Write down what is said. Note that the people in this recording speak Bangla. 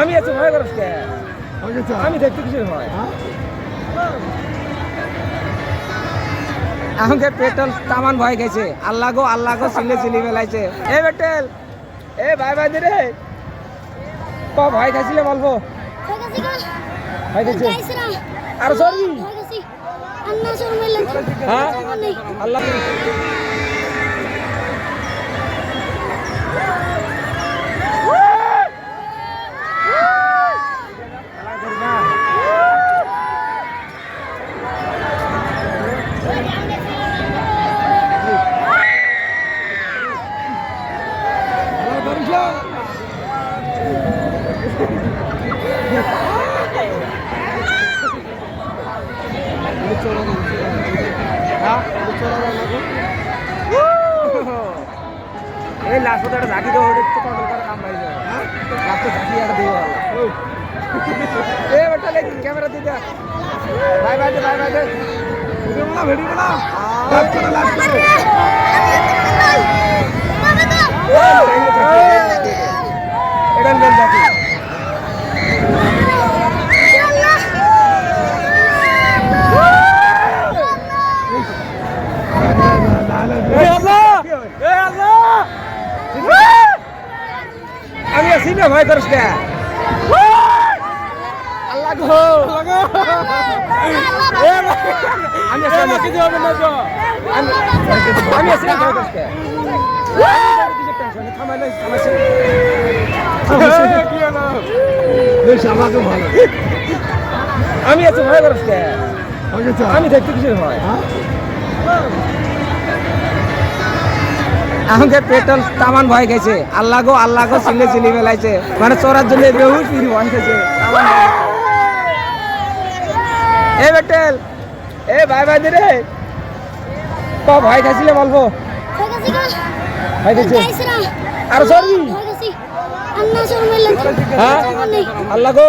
আমি আছি ভয় বেশ আমি দেখতে কিসের ভয় আমাকে পেট্রোল তামান ভয় গেছে আল্লাহ গো আল্লাহ গো চিল্লে চিলি বেলাইছে এ পেট্রোল এ ভাই ভাই রে ক ভয় খাইছিলে বলব ভয় খাইছে আর সরি। হ্যাঁ? আল্লাহ। এই লাস্ট একটা ঝাঁকি দেবো ওটা একটু কন্ট্রোল করে কাম পাই যাবে লাস্ট ঝাঁকি একটা দিব এ ওটা লেগ ক্যামেরা দিতে bye bye bye bye video বলা ভিডিও বলা লাভ করে লাভ করে এটা মেন ঝাঁকি এ আল্লাহ এ আল্লাহ আমি আছি না ভয় করিস আল্লাহ গো আমি আছি আমি আছি হবে না তো আমি আছি না না আমাকে ভালো আমি আছি ভয় করিস আমি দেখতে কিসের ভয় আমাকে পেট্রোল তামান ভয় গেছে আল্লাহ গো আল্লাহ গো চিল্লে চিলি মেলাইছে। মানে চোরার জন্য বেহুশ ফিরি ভয় গেছে এ পেট্রোল এ ভাই ভাই রে। ক ভয় খাইছিলে বলব ভয় খাইছে? আর সরি হ্যাঁ আল্লাহ গো